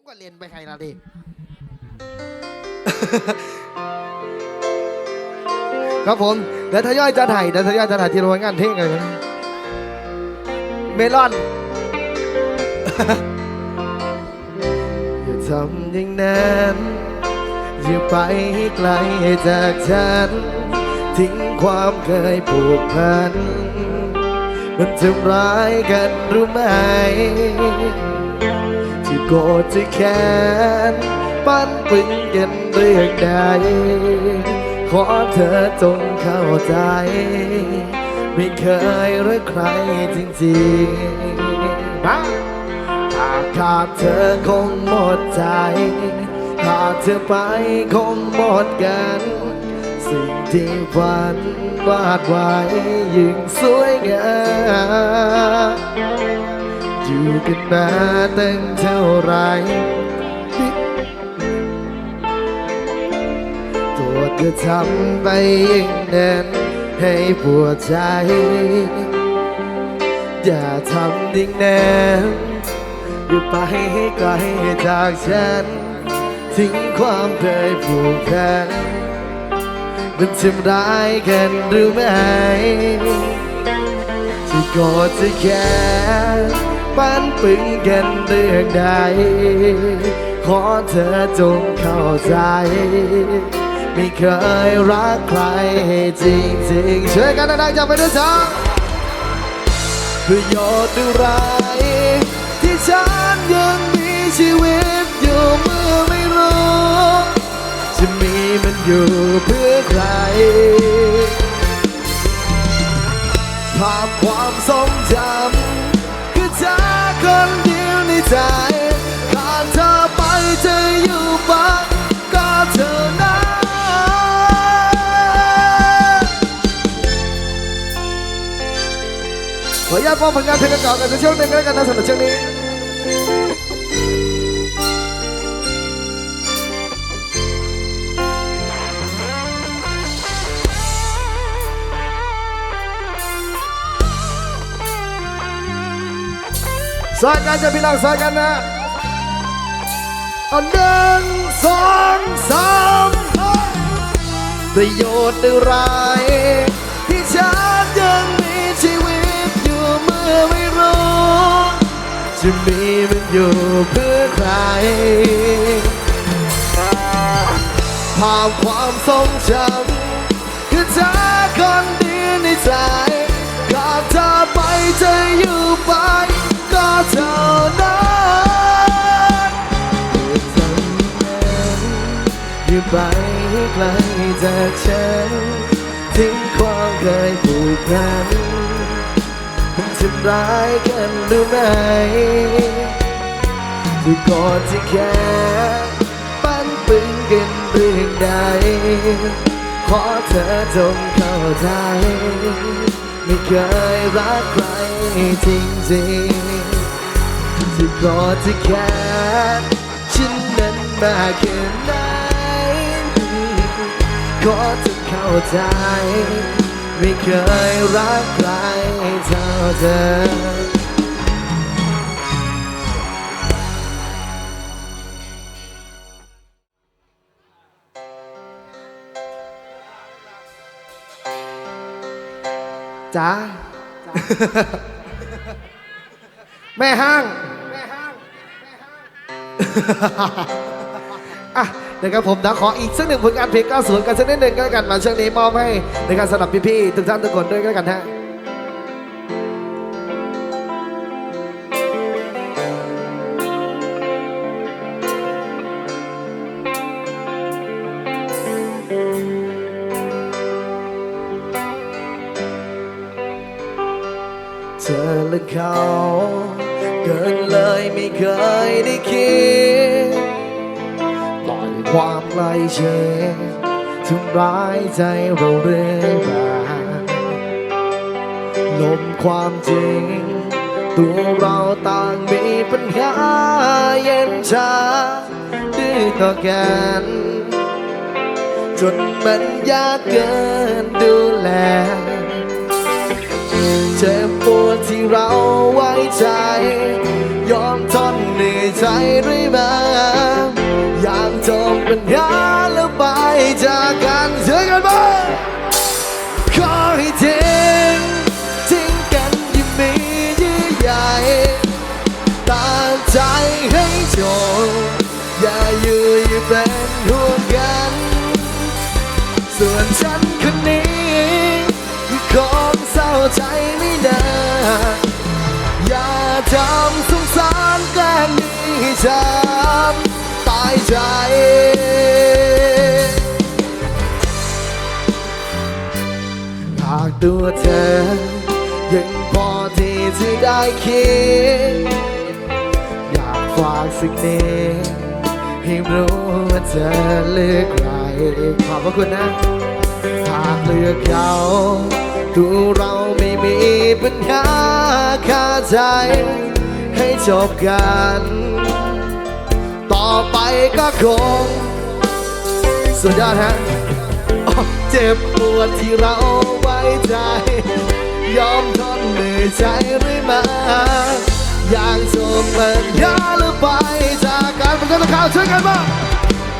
ผมก็เรียนไปใครละดิครับผมเดี๋ยวทยอยจะถ่ายเดี๋ยวทยอยจะถ่ายที่โรงงานเท่งเลยนะเมลอนอย่าทำอย่างนั้นอย่าไปไกลจากฉัน ทิ้งความเคยผูกพัน มันทำร้ายกันรู้ไหม โกรธที่แค้นปั้นปึงกันเรื่องใด ขอเธอจงเข้าใจ ไม่เคยรักใครจริงๆบ้าหากขาดเธอคงหมดใจ ขาดเธอไปคงหมดกัน สิ่งที่ฝันวาดไว้ยิ่งสวยงาม อยู่กันมาตั้งเท่าไร ตัวเธอทำไปอย่างนั้นให้ปวดใจ อย่าทำอย่างนั้นอย่าไปให้ไกลจากฉัน ทิ้งความเคยผูกพันมันทำร้ายกันหรือไม่ที่กรธที่แค้ ปั้นปึงกันเรื่องใด ขอเธอจงเข้าใจ ไม่เคยรักใครจริงจริงช่วยกันดังๆจับไปด้วยซ้ำประโยชน์อะไรที่ฉันยังมีชีวิตอยู่เมื่อไม่รู้จะมีมันอยู่เพื่อใครภาพความทรงจำ เธอคนเดียวในใจขาดเธอไปจะอยู่บ้างก็เธอนะขออนุญาตมอบผลงานเพลงเก่าๆกันในช่วงหนึ่งแล้วกันนะสำหรับช่วงนี้ สายกันจะพี่น้องสายกันนะเอาหนึ่งสองสามประโยชน์อะไรที่ฉันยังมีชีวิตอยู่เมื่อไม่รู้จะมีมันอยู่เพื่อใครภาพความทรงจำคือเธอคนเดียวในใจขาดเธอไปจะอยู่ไป เท่านั้นอย่าไปให้ไกลจากฉันทิ้งความเคยผูกพันมันทำร้ายกันรือไหม่ที่กอนที่แค่ปั้นปึงกันเรื่องใดขอเธอจงเข้าใจ ไม่เคยรักใครจริงๆ ที่กอดที่แค่ฉันนั้นมากแค่ไหนขอเธอเข้าใจ ไม่เคยรักใครเท่าเธอจ้าแม่ห้าแม่ห้าง อะเดี๋ยวครับผมเดี๋ยวขออีกสักหนึ่งผลงานเพลง 90 กันสักนิดหนึ่งก็แล้วกันมาช่วงนี้มอบให้ในการสำหรับพี่ๆทุกท่านทุกคนด้วยก็แล้วกันฮะเธอและเขา เกินเลยไม่เคยได้คิดปล่อยความไกลเชดทำร้ายใจเราเรื่อยมาลมความจริง ตัวเราต่างมีปัญหาเย็นชาดื้อต่อกันจนมันยากเกินดูแล เจ็บปวดที่เราไว้ใจ ยอมทนในใจด้วยมาอยากจบปัญญาแล้วไปจากกันเจอกันบ้างขอให้ทิ้งทิ้งกันยิ่งมียิ่งใหญ่ตาใจให้จบอย่ายู่เป็นห่วงกัน ส่วนฉัน ใจไม่นาอย่าทำสงสารแกล้งหนี้ฉันตายใจหากตัวเธอ ยังพอที่จะได้คิด อยากฝากสิ่งนี้ให้รู้ว่าเธอเลือกใครขอบพระคุณนะ หากเลือกเขา ตัวเราไม่มีปัญหาคาใจ ให้จบกัน ต่อไปก็คง สุดยอดฮะเจ็บปวดที่เราไว้ใจ ยอมทนเหนื่อยใจเรื่อมา อยากจบปัญญาหรือไปจากการเป็นกันข่าวช่วยกันมา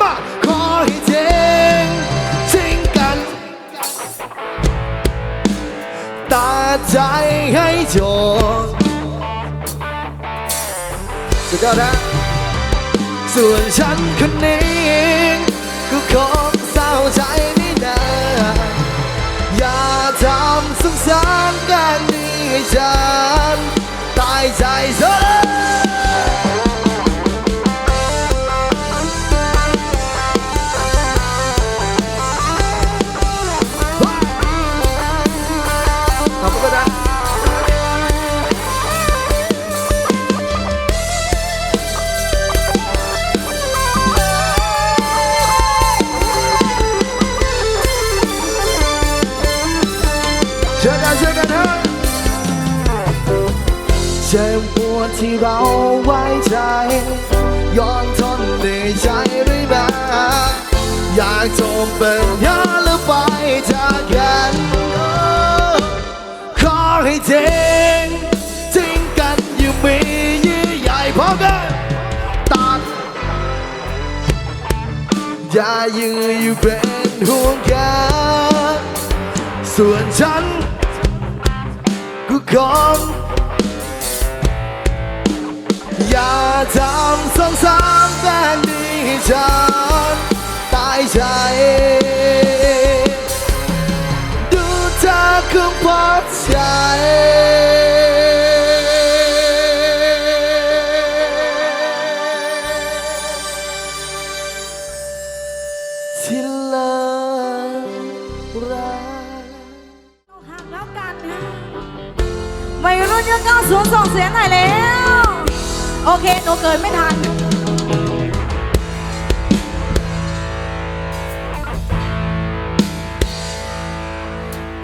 มาขอให้เจง ใจให้จบสุดยอดนะส่วนฉันคนนี้ก็คงเศร้าใจไม่นานอย่าทำสงสารกันนี่ให้ฉันตายใจ เจ็บปวดที่เราไว้ใจยอมทนเหนื่อยใจเรื่อมาอยากจบเป็นยาหรือไปจากกันขอให้เจงทิ้งกันอยู่มียี่ใหญ่พอกันตัดอย่ายื้ออยู่เป็นห่วงกันส่วนฉันก็คง อย่าทำสงสารแฟนดีให้ฉันตายใจ ดูเธอคงพอใจ เคหนูเกิดไม่ทัน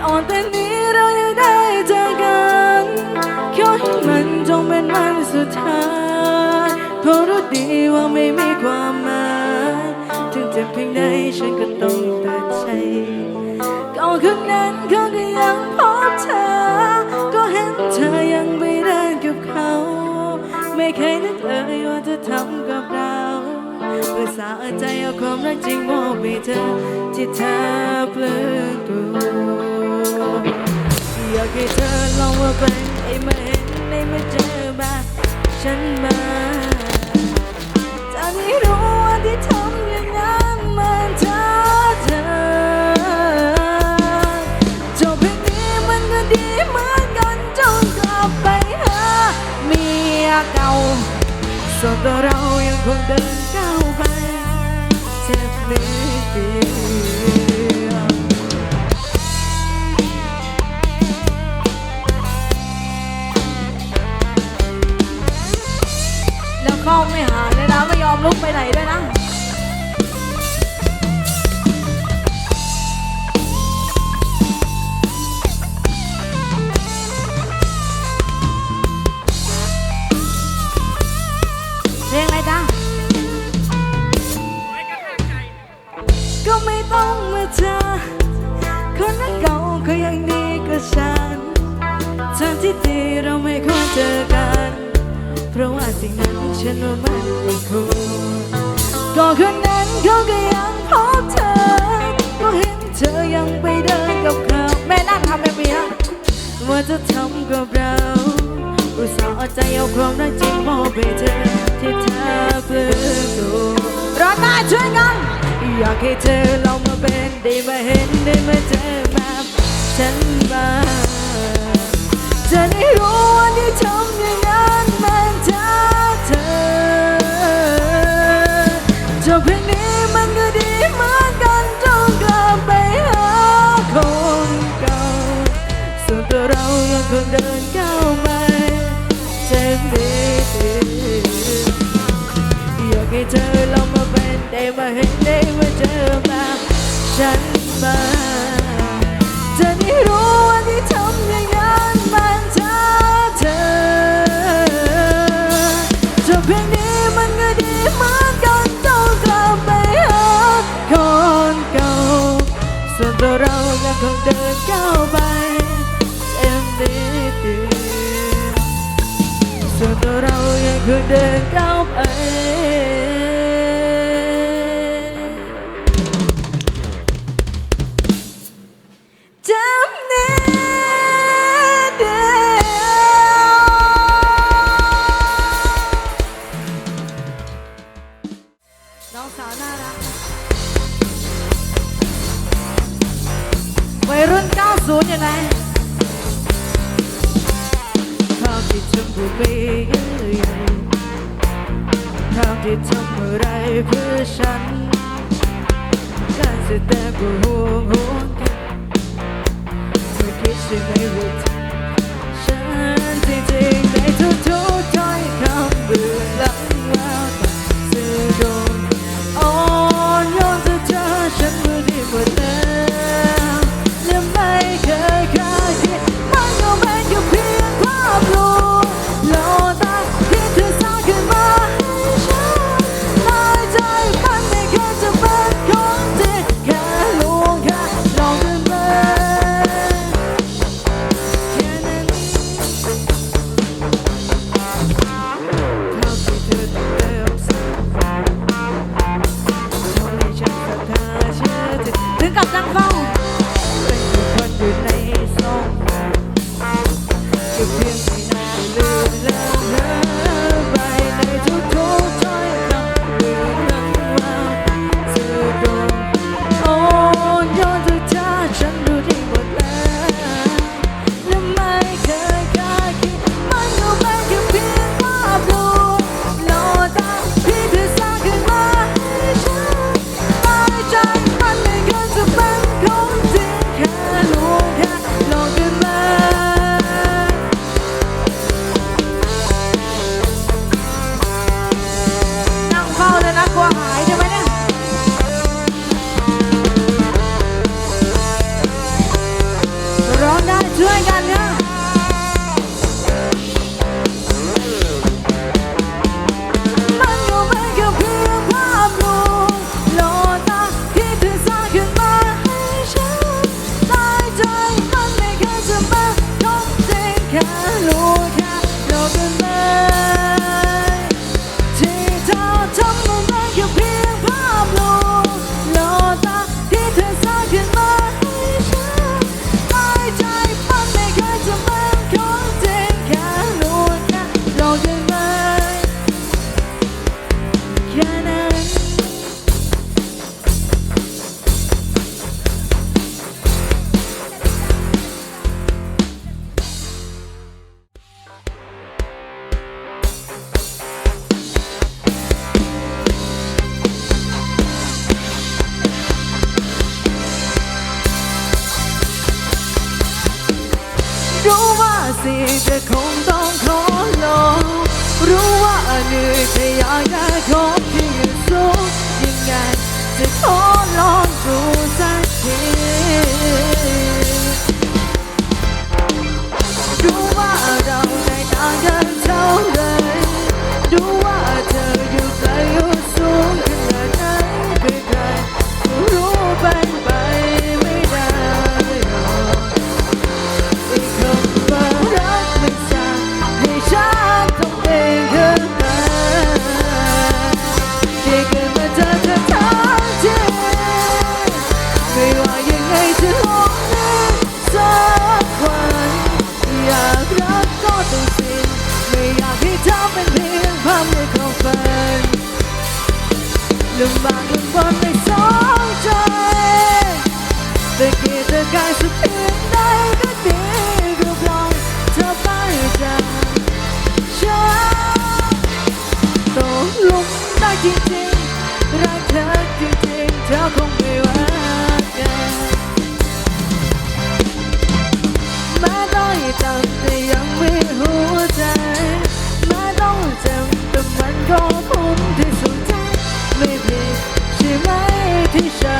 ตอนแต่นี้เรายังได้เจอกันแค่ให้มันจงเป็นวันสุดท้ายเพราะรู้ดีว่าไม่มีความหมายถึงเจ็บเพียงใดฉันก็ต้อง เลยว่าจะทำกับเราเพื่อสาใจเอาความรักจริงมอบให้เธอที่เธอเพลินตัวอยากให้เธอลองว่าเป็นไอ้มาเห็นในมาเจอมาฉันมาจะได้รู้ว่าที่ทำ ส่วนตัวเรายังคงเดินก้าวไปเจ็บนิดเดียวแล้วก็ไม่หายเลยนะไม่ยอมลุกไปไหนด้วยนะ ที่ดีเราไม่ควรเจอกัน เพราะว่าสิ่งนั้นฉันว่ามันไม่ควรก็คืนนั้นเขาก็ยังพบเธอ ก็เห็นเธอยังไปเดินกับเขาแม่นั่นทำแม่เมียว่าจะทำกับเราอุตส่าห์อใจเอาความรักจริงมอบให้เธอที่เธอเพื่อตัวรอดมาช่วยกันอยากให้เธอลองมาเป็นได้มาเห็นได้มาเจอแบบฉันบ้าง จะได้รู้ว่าที่ทำอย่างนั้นมันท้าเธอจบเพลงนี้มันก็ดีเหมือนกันต้องกลับไปหาคนเก่าส่วนตัวเรายังคงเดินก้าวไปเต็มที่อยากให้เธอลองมาเป็นได้มาเห็นได้มาเจอมาฉันมาจะได้รู้ con đường cao bay em đi tìm. Giờ tôi đâu nghe người đường cao bay ศูนย์ยังไงทำที่ทำบุญไปยังไงทำที่ทำอะไรเพื่อฉันการแสดงก็ห่วงห่วงกันเธอคิดใช่ไหัวใจฉันจริงๆในทุกๆถ้อยคำเบื่อหลังว่าแต่สื่อโดนอ่อนโยนเธอเจอฉันเมื่อดีกว่าเล้ว Music รู้ว่าสิจะคงต้องขอลองรู้ว่าเหนื่อยแต่อยากได้ของที่สูงยังไงจะขอลองดูสักทีรู้ว่าเราในต่างกันเท่าไรรู้ว่าเธออยู่ไกลอยู่สูง ไปจากฉันตกลุมได้จริงๆรักเธอจริงๆเธอคงไม่ว่ากันแม้ต้องต่ำแต่ยังมีหัวใจแม้ต้องเจ็บแต่มันก็คุ้มที่สุดใจไม่ผิดใช่ไหมที่ฉัน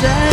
ใจ